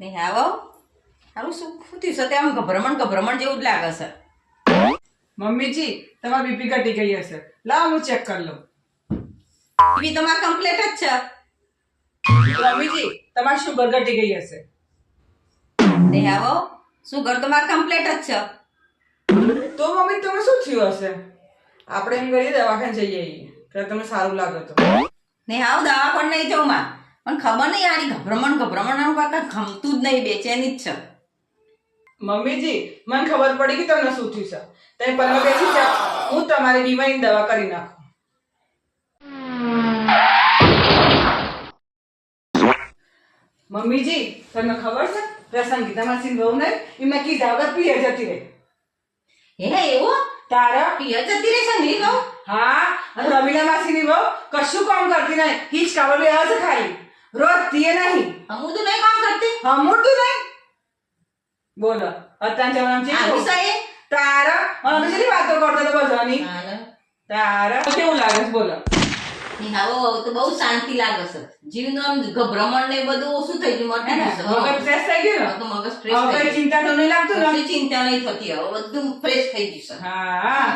ને આવો સારું શું? શું થયું? તે આમ ગભરામણ ગભરામણ જેવું જ લાગે છે. મમ્મીજી તમારી બીપી ઘટી ગઈ હશે. લાવ હું ચેક કરી લઉં. બીપી તમારે કમ્પ્લીટ જ છે. મમ્મીજી તમારી શુગર ઘટી ગઈ હશે. ને આવો શુગર તમારે કમ્પ્લીટ જ છે. તો મમ્મી તમે શું થયું હશે? આપણે એમ કરીએ દવાખાને જઈએ. કે તમને સારું લાગે તો. ને આવ દવા પણ નહીં જવું માં પણ ખબર નહીં આની ગભરામણ ગભરામણ આનું કાંઈ ગમતું જ નહીં બેચેની જ છે. મમ્મીજી મને ખબર પડી કે તમને શું થયું છે. તમે પહેલા બેસી જાઓ હું તમારી બીમારીની દવા કરી નાખું. મમ્મીજી તમને ખબર છે પ્રસંગીતા માસી બહુ ને એમને કીધા વગર પીએ જતી રહી. હે એવું? તારા પિયર જતી રહેશે નહીં કહું હા અને રમીલા માસીની બહુ કશું કામ કરતી નહીં હિચકાવા બે હશે ખાલી. રોજ પીએ નહીં. હું તો નહીં કામ કરતી. હમુરતું નહીં. બોલો અત્યાર જવાનું છે આવી સાહેબ. તારા અમે જેની વાતો કરતા તો બધાની. તારા કેવું લાગે છે બોલો. ને હવે તો બહુ શાંતિ લાગે છે. જીવનું આમ ગભરામણ ને બધું ઓછું થઈ ગયું? મટી મગજ ફ્રેશ થઈ ગયું તો મગજ ફ્રેશ થઈ ચિંતા તો નહીં લાગતું ચિંતા નહીં થતી હવે બધું ફ્રેશ થઈ ગયું છે. હા.